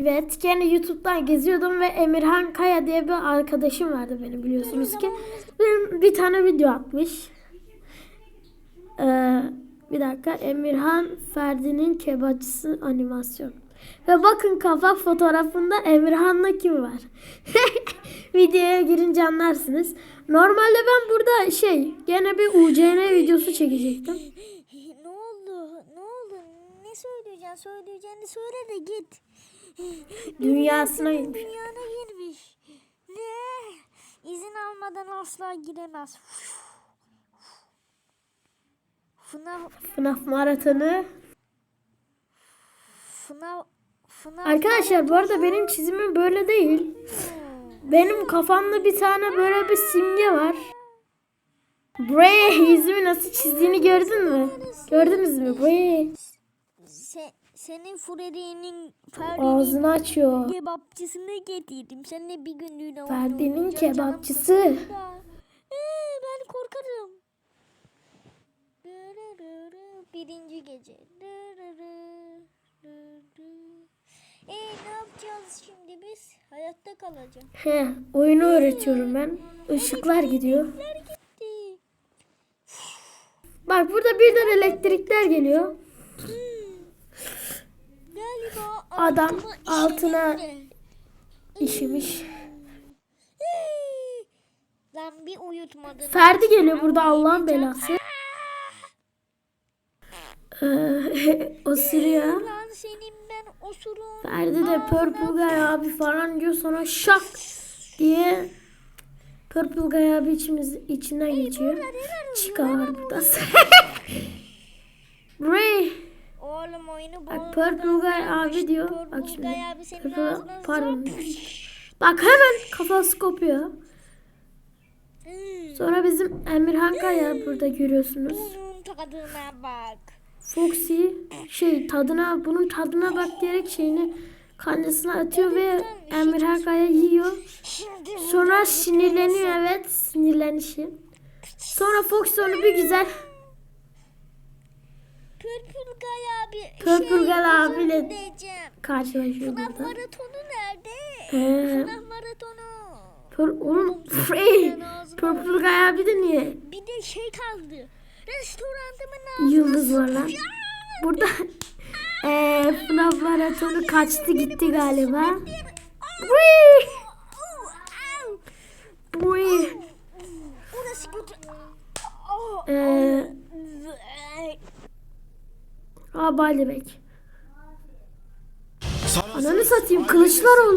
Evet, gene YouTube'dan geziyordum ve Emirhan Kaya diye bir arkadaşım vardı benim biliyorsunuz ki. Bir, bir tane video atmış. Ee, bir dakika, Emirhan Ferdi'nin kebapçısı animasyon. Ve bakın kafa fotoğrafında Emirhan'la kim var? Videoya girince anlarsınız. Normalde ben burada şey, gene bir UCN videosu çekecektim. ne oldu? Ne oldu? Ne söyleyeceksin? Söyleyeceğini söyle de git. Dünyasına girmiş. Dünyana girmiş. Ve izin almadan asla giremez. FNAF, FNAF maratonu. FNAF, FNAF Arkadaşlar bu arada benim çizimim böyle değil. Benim kafamda bir tane böyle bir simge var. Buraya yüzümü nasıl çizdiğini gördün mü? Gördünüz mü? Buraya Se, senin Freddy'nin Ferdi'nin ağzını açıyor. kebapçısını getirdim. Seninle bir günlüğüne oyun Ferdi'nin oynayacağım, canım kebapçısı. Ee, ben korkarım. Birinci gece. Ee, ne yapacağız şimdi biz? Hayatta kalacağım. He, oyunu öğretiyorum ben. Işıklar gidiyor. Gitti? Bak burada birden elektrikler geliyor. Galiba Adam altına. Ee, Lan bir uyutmadın. Ferdi geliyor burada Allah'ın belası. Ee, o sürüyor. Lan senin ben osurum. Ferdi de Purple Guy abi falan diyor sonra şak diye Purple Guy abi içimiz, içinden geçiyor. Chica var burada. Ray. Oğlum oyunu Bak boğmadan Purple Guy abi diyor. Purple Bak Guy şimdi. abi senin Purple, pardon. Bak hemen kafası kopuyor. Hmm, Sonra bizim Emirhan Kaya burada görüyorsunuz. Tadına bak. Foxy şey tadına bunun tadına bak diyerek şeyini karnesine atıyor ve Emirhan Kaya yiyor. Sonra sinirleniyor evet sinirlenişi. Sonra Fox onu bir güzel Guy abi. Purple şey, abiyle- karşılaşıyor burada. maratonu nerede? He. FNAF maratonu. Pur oğlum Purple Guy abi de niye Bir de şey kaldı. Restoranımın ağzına yıldız var lan? Burada eee FNAF maratonu kaçtı gitti galiba. Au. Whee! Orası kötü. Oh, Aa Balibek. Ananı satayım kılıçlar oldu.